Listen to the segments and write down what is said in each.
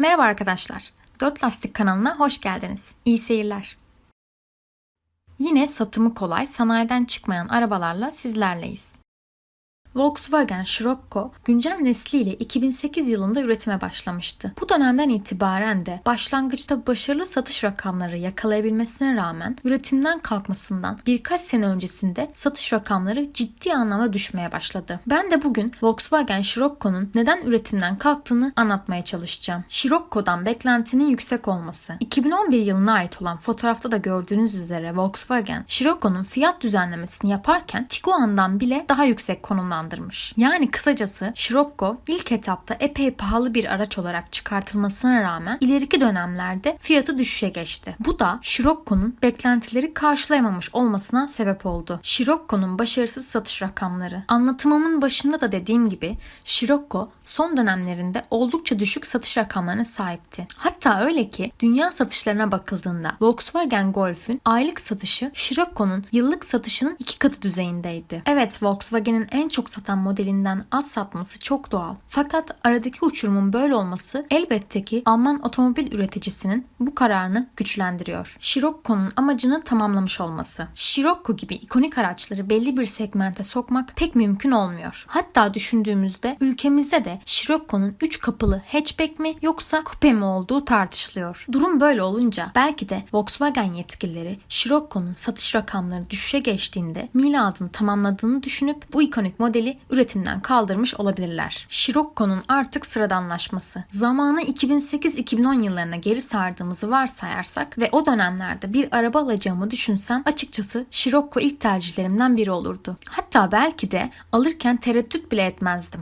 Merhaba arkadaşlar. 4 Lastik kanalına hoş geldiniz. İyi seyirler. Yine satımı kolay, sanayiden çıkmayan arabalarla sizlerleyiz. Volkswagen Scirocco güncel nesliyle 2008 yılında üretime başlamıştı. Bu dönemden itibaren de başlangıçta başarılı satış rakamları yakalayabilmesine rağmen üretimden kalkmasından birkaç sene öncesinde satış rakamları ciddi anlamda düşmeye başladı. Ben de bugün Volkswagen Scirocco'nun neden üretimden kalktığını anlatmaya çalışacağım. Scirocco'dan beklentinin yüksek olması. 2011 yılına ait olan fotoğrafta da gördüğünüz üzere Volkswagen Scirocco'nun fiyat düzenlemesini yaparken Tiguan'dan bile daha yüksek konumlandırmış. Yani kısacası Scirocco ilk etapta epey pahalı bir araç olarak çıkartılmasına rağmen ileriki dönemlerde fiyatı düşüşe geçti. Bu da Scirocco'nun beklentileri karşılayamamış olmasına sebep oldu. Scirocco'nun başarısız satış rakamları. Anlatımımın başında da dediğim gibi Scirocco son dönemlerinde oldukça düşük satış rakamlarına sahipti. Hatta öyle ki dünya satışlarına bakıldığında Volkswagen Golf'ün aylık satışı Scirocco'nun yıllık satışının iki katı düzeyindeydi. Evet Volkswagen'in en çok satan modelinden az satması çok doğal. Fakat aradaki uçurumun böyle olması elbette ki Alman otomobil üreticisinin bu kararını güçlendiriyor. Scirocco'nun amacını tamamlamış olması. Scirocco gibi ikonik araçları belli bir segmente sokmak pek mümkün olmuyor. Hatta düşündüğümüzde ülkemizde de Scirocco'nun 3 kapılı hatchback mi yoksa kupe mi olduğu tartışılıyor. Durum böyle olunca belki de Volkswagen yetkilileri Scirocco'nun satış rakamları düşüşe geçtiğinde miladını tamamladığını düşünüp bu ikonik modeli üretimden kaldırmış olabilirler. Scirocco'nun artık sıradanlaşması. Zamanı 2008-2010 yıllarına geri sardığımızı varsayarsak ve o dönemlerde bir araba alacağımı düşünsem açıkçası Scirocco ilk tercihlerimden biri olurdu. Hatta belki de alırken tereddüt bile etmezdim.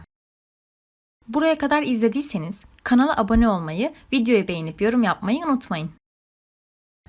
Buraya kadar izlediyseniz kanala abone olmayı, videoyu beğenip yorum yapmayı unutmayın.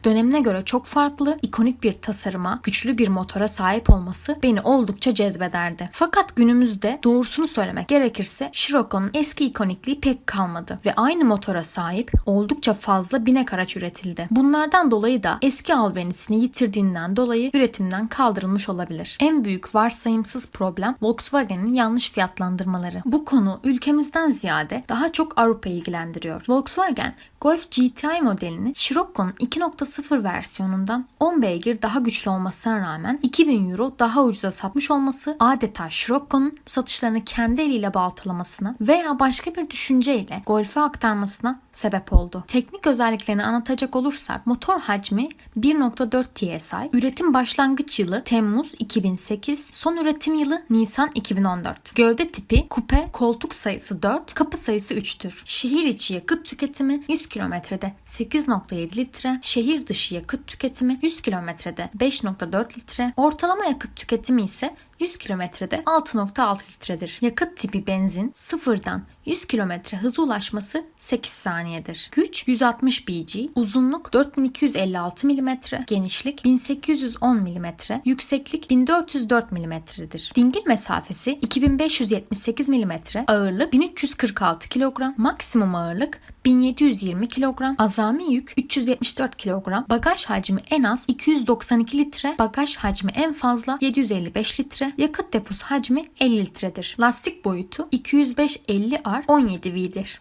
Dönemine göre çok farklı, ikonik bir tasarıma, güçlü bir motora sahip olması beni oldukça cezbederdi. Fakat günümüzde doğrusunu söylemek gerekirse Scirocco'nun eski ikonikliği pek kalmadı ve aynı motora sahip oldukça fazla binek araç üretildi. Bunlardan dolayı da eski albenisini yitirdiğinden dolayı üretimden kaldırılmış olabilir. En büyük varsayımsız problem Volkswagen'in yanlış fiyatlandırmaları. Bu konu ülkemizden ziyade daha çok Avrupa ilgilendiriyor. Volkswagen Golf GTI modelini Scirocco'nun 2.0 versiyonundan 10 beygir daha güçlü olmasına rağmen 2000 euro daha ucuza satmış olması adeta Scirocco'nun satışlarını kendi eliyle baltalamasına veya başka bir düşünceyle Golf'e aktarmasına sebep oldu. Teknik özelliklerini anlatacak olursak motor hacmi 1.4 TSI, üretim başlangıç yılı Temmuz 2008, son üretim yılı Nisan 2014. Gövde tipi kupe, koltuk sayısı 4, kapı sayısı 3'tür. Şehir içi yakıt tüketimi 100 kilometrede 8.7 litre, şehir dışı yakıt tüketimi 100 kilometrede 5.4 litre, ortalama yakıt tüketimi ise 100 kilometrede 6.6 litredir. Yakıt tipi benzin sıfırdan 100 kilometre hıza ulaşması 8 saniyedir. Güç 160 BG, uzunluk 4256 mm, genişlik 1810 mm, yükseklik 1404 mm'dir. Dingil mesafesi 2578 mm, ağırlık 1346 kilogram, maksimum ağırlık 1720 kilogram, azami yük 374 kilogram, bagaj hacmi en az 292 litre, bagaj hacmi en fazla 755 litre, yakıt deposu hacmi 50 litredir. Lastik boyutu 205-50 R 17 V'dir.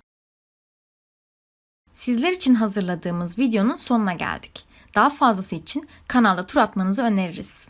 Sizler için hazırladığımız videonun sonuna geldik. Daha fazlası için kanalda tur atmanızı öneririz.